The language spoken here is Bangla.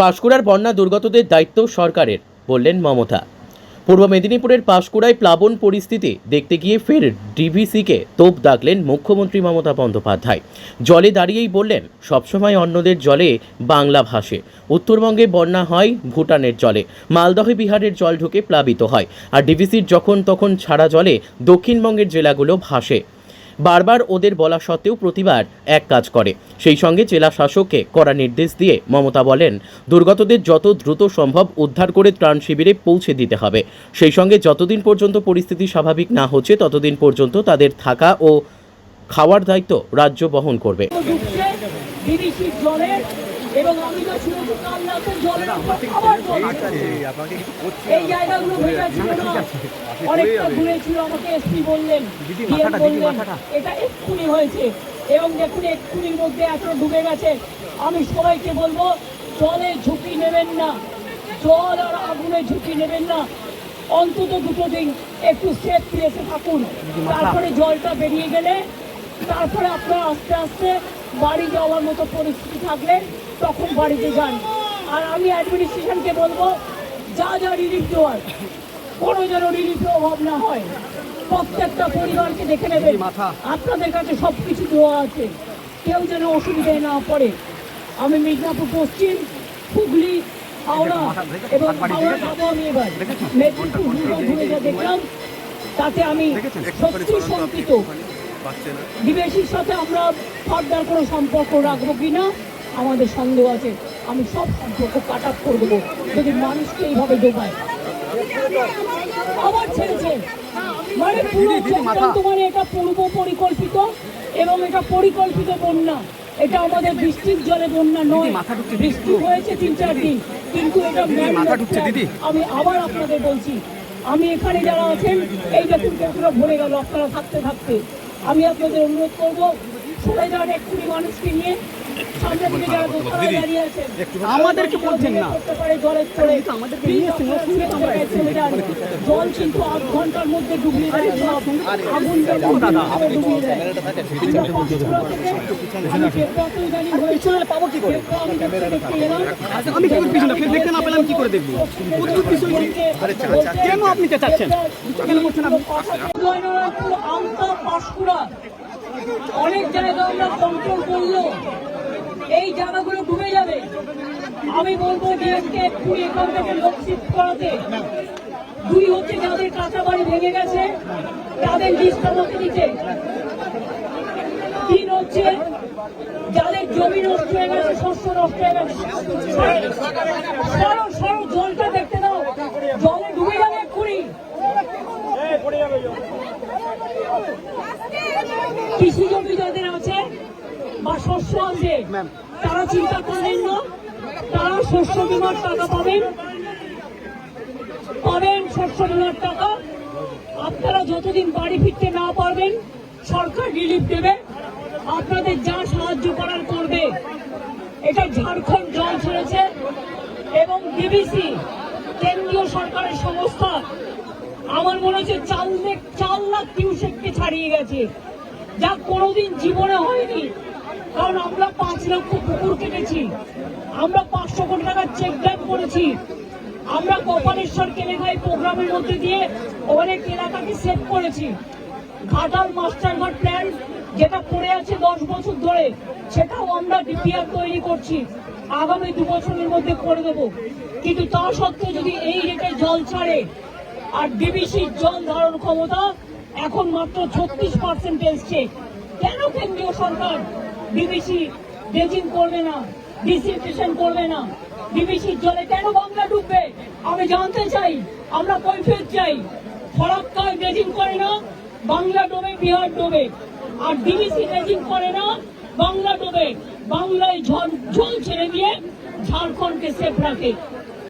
পাঁশকুড়ার বন্যা দুর্গতদের দায়িত্ব সরকারের, বললেন মমতা। পূর্ব মেদিনীপুরের পাঁশকুড়ায় প্লাবন পরিস্থিতি দেখতে গিয়ে ফের ডিভিসিকে তোপ দাগলেন মুখ্যমন্ত্রী মমতা বন্দ্যোপাধ্যায়। জলে দাঁড়িয়েই বললেন, সবসময় অন্যদের জলে বাংলা ভাসে। উত্তরবঙ্গে বন্যা হয় ভুটানের জলে, মালদহে বিহারের জল ঢুকে প্লাবিত হয়। আর ডিভিসির যখন তখন ছাড়া জলে দক্ষিণবঙ্গের জেলাগুলো ভাসে। বারবার ওদের বলা সত্ত্বেও প্রতিবার এক কাজ করে। সেই সঙ্গে জেলা শাসককে করা নির্দেশ দিয়ে মমতা বলেন, দুর্গতদের যত দ্রুত সম্ভব উদ্ধার করে ত্রাণ শিবিরে পৌঁছে দিতে হবে। সেই সঙ্গে যতদিন পর্যন্ত পরিস্থিতি স্বাভাবিক না হচ্ছে, ততদিন পর্যন্ত তাদের থাকা ও খাওয়ার দায়িত্ব রাজ্য বহন করবে। এবং আমি তো জলের এই জায়গাগুলো ভেজা ছিল। না অনেকটা ঘুরেছিল আমাকে এসপি বললেন বললেন এটা এক্ষুনি হয়েছে। এবং দেখুন এক্ষুনির মধ্যে এত ডুবে গেছে। আমি সবাইকে বলব জলে ঝুঁকি নেবেন না। জল আর আগুনে ঝুঁকি নেবেন না। অন্তত দুটো দিন একটু সেফ প্লেসে থাকুন। তারপরে জলটা বেরিয়ে গেলে তারপরে আপনার আস্তে আস্তে বাড়ি যাওয়ার মতো পরিস্থিতি থাকলে তখন বাড়িতে যান। আর আমি অ্যাডমিনিস্ট্রেশনকে বলব যা যা রিলিফ দেওয়ার কোনো যেন রিলিফের অভাব না হয়। প্রত্যেকটা পরিবারকে দেখে নেবেন। আপনাদের কাছে সব কিছু দেওয়া আছে। কেউ যেন অসুবিধায় না পড়ে। আমি মিদনাপুর পশ্চিম হুগলি হাওড়া এবং হাওড়া যাব আমি এবার। মেদিনীপুর ঘুরে যা দেখলাম তাতে আমি সত্যি শঙ্কিত। বিদেশির সাথে আমরা ফার্দার কোনো সম্পর্ক রাখব কিনা আমাদের সন্দেহ আছে। আমি সব সম্পর্ক কাট আপ করে দেবো। যদি মানুষকে এইভাবে ডোবায়। আবার ছেড়েছে। মানে এটা পূর্ব পরিকল্পিত এবং এটা পরিকল্পিত বন্যা। এটা আমাদের বৃষ্টির জলে বন্যা নয়। বৃষ্টি হয়েছে তিন চার দিন। কিন্তু এটা আমি আবার আপনাদের বলছি। আমি এখানে যারা আছেন এই কেউটা ভরে গেল আপনারা থাকতে থাকতে। আমি আপনাদের অনুরোধ করব সবাই যারা মানুষকে নিয়ে সামনে থেকে যারা দোতলায় দাঁড়িয়ে আছেন আমাদেরকে বলছেন না। যান। জল কিন্তু আধ ঘণ্টার মধ্যে ডুবিয়ে দেয় আগুন ডুবিয়ে দেয় পাবো কি করে? আমি কি পিছনে ফের দেখতে না পেলাম কি করে দেখব কেন আপনি চেঁচাচ্ছেন? কেন করছেন আপনি? আমতা পাঁশকুড়া অনেক জায়গা আমরা কন্ট্রোল করল। এই জায়গাগুলো ডুবে যাবে। আমি বলব ডিএমকে এক্ষুনি এখান থেকে করাতে দুই হচ্ছে যাদের কাঁচা বাড়ি ভেঙে গেছে, তাদের লিস্ট আমাকে দিতে। তিন হচ্ছে যাদের জমি নষ্ট হয়ে গেছে, শস্য নষ্ট হয়ে গেছে সরো সরো জলটা দেখতে দাও জলে ডুবে যাবে এক্ষুনি কৃষি জমি যাদের আছে বা শস্য আছে তারা চিন্তা করেন না। তারা শস্য বিমার টাকা পাবেন। পাবেন শস্য বিমার টাকা। আপনারা যতদিন বাড়ি ফিরতে না পারবেন সরকার রিলিফ দেবে। আপনাদের যা সাহায্য করার করবে। এটা ঝাড়খণ্ড জল ছেড়েছে এবং ডিবিসি কেন্দ্রীয় সরকারের সংস্থা আমার মনে হচ্ছে চার লাখ চার লাখ কিউসেককে ছাড়িয়ে গেছে। যা কোনোদিন জীবনে হয়নি। কারণ আমরা পাঁচ লক্ষ পুকুর কেটেছি। আমরা পাঁচশো কোটি টাকার চেক ড্যাম করেছি। আমরা কপালেশ্বর কেলেঘাই প্রোগ্রামের মধ্যে দিয়ে অনেক এলাকাকে সেভ করেছি। ঘাটাল মাস্টারঘাট প্ল্যান যেটা পড়ে আছে দশ বছর ধরে, সেটাও আমরা ডিপিআর তৈরি করছি। আগামী দু বছরের মধ্যে করে দেব। কিন্তু তা সত্ত্বেও যদি এই রেটে জল ছাড়ে আর ডিবিসির জল ধারণ ক্ষমতা এখন মাত্র ছত্রিশ পার্সেন্ট এসছে। কেন কেন্দ্রীয় সরকার ডিবিসি ড্রেজিং করবে না ডিসিনফেকশন করবে না? ডিবিসির জলে কেন বাংলা ডুববে? আমি জানতে চাই, আমরা কৈফিয়ত চাই। ফরাক্কায় ড্রেজিং করে না, বাংলা ডোবে, বিহার ডোবে। আর ডিবিসি ড্রেজিং করে না, বাংলা ডোবে। বাংলায় জল জল ছেড়ে দিয়ে ঝাড়খণ্ডকে সেফ রাখে।